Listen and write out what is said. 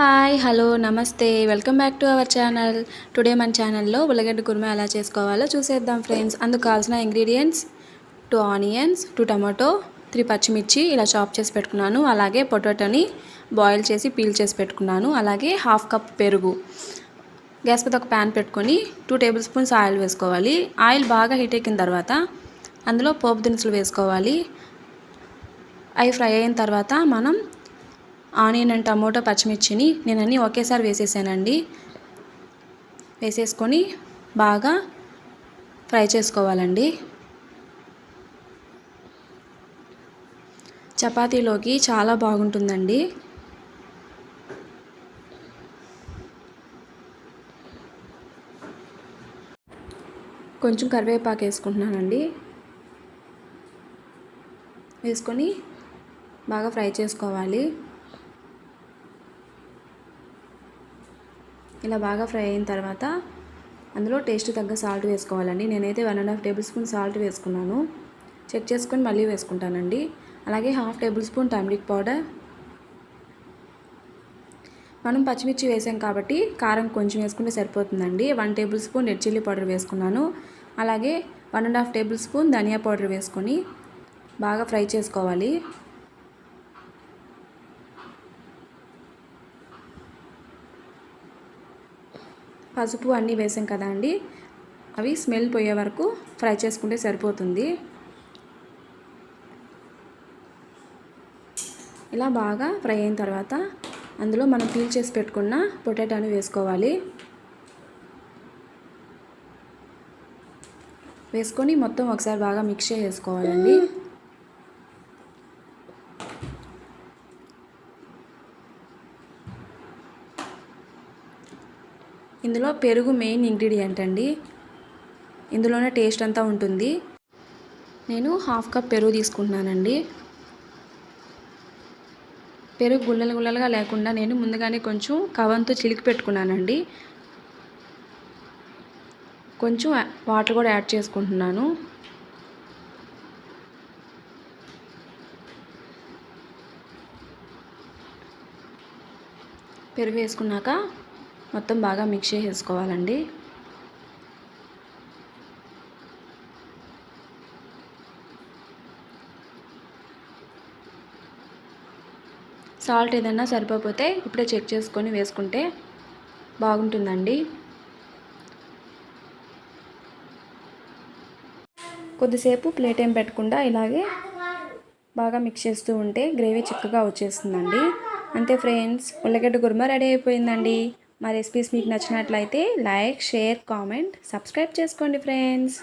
Hi hello నమస్తే. Welcome back to our channel. Today మన ఛానల్లో ఉల్లగడ్డ కుర్మా ఎలా చేసుకోవాలో చూసేద్దాం ఫ్రెండ్స్. అందుకు కావాల్సిన ingredients two onions two tomato three పచ్చిమిర్చి ఇలా చాప్ చేసి పెట్టుకున్నాను. అలాగే పొటాటోని బాయిల్ చేసి పీల్ చేసి పెట్టుకున్నాను. అలాగే హాఫ్ కప్ పెరుగు. గ్యాస్ మీద ఒక ప్యాన్ పెట్టుకొని టూ టేబుల్ స్పూన్స్ ఆయిల్ వేసుకోవాలి. ఆయిల్ బాగా హీట్ ఎక్కిన తర్వాత అందులో పోపు దినుసులు వేసుకోవాలి. అవి ఫ్రై అయిన తర్వాత మనం ఆనియన్ అండ్ టమోటో పచ్చిమిర్చిని నేను అన్నీ ఒకేసారి వేసేసానండి. వేసేసుకొని బాగా ఫ్రై చేసుకోవాలండి. చపాతీలోకి చాలా బాగుంటుందండి. కొంచెం కరివేపాకు వేసుకుంటున్నానండి. వేసుకొని బాగా ఫ్రై చేసుకోవాలి. ఇలా బాగా ఫ్రై అయిన తర్వాత అందులో టేస్ట్ తగ్గ సాల్ట్ వేసుకోవాలండి. నేనైతే one and half tablespoon salt వేసుకున్నాను. చెక్ చేసుకొని మళ్ళీ వేసుకుంటానండి. అలాగే half table spoon turmeric powder. మనం పచ్చిమిర్చి వేసాం కాబట్టి కారం కొంచెం వేసుకుంటే సరిపోతుందండి. One tablespoon red chilli powder వేసుకున్నాను. అలాగే one and half tablespoon dhaniya powder వేసుకొని బాగా ఫ్రై చేసుకోవాలి. పసుపు అన్నీ వేసాం కదా అండి. అవి స్మెల్ పోయే వరకు ఫ్రై చేసుకుంటే సరిపోతుంది. ఇలా బాగా ఫ్రై అయిన తర్వాత అందులో మనం పీల్ చేసి పెట్టుకున్న పొటాటోని వేసుకోవాలి. వేసుకొని మొత్తం ఒకసారి బాగా మిక్స్ చేసుకోవాలండి. ఇందులో పెరుగు మెయిన్ ఇంగ్రీడియంట్ అండి. ఇందులోనే టేస్ట్ అంతా ఉంటుంది. నేను హాఫ్ కప్ పెరుగు తీసుకుంటున్నానండి. పెరుగు గుల్లలు గుల్లలుగా లేకుండా నేను ముందుగానే కొంచెం కవంతో చిలికి పెట్టుకున్నానండి. కొంచెం వాటర్ కూడా యాడ్ చేసుకుంటున్నాను. పెరుగు వేసుకున్నాక మొత్తం బాగా మిక్స్ చేసేసుకోవాలండి. సాల్ట్ ఏదన్నా సరిపోతే ఇప్పుడే చెక్ చేసుకొని వేసుకుంటే బాగుంటుందండి. కొద్దిసేపు ప్లేట్ ఏం పెట్టకుండా ఇలాగే బాగా మిక్స్ చేస్తూ ఉంటే గ్రేవీ చిక్కగా వచ్చేస్తుందండి. అంతే ఫ్రెండ్స్ ఉల్లగడ్డ గుర్మ రెడీ అయిపోయిందండి. మా రెసిపీస్ మీకు నచ్చినట్లయితే లైక్ షేర్ కామెంట్ సబ్స్క్రైబ్ చేసుకోండి ఫ్రెండ్స్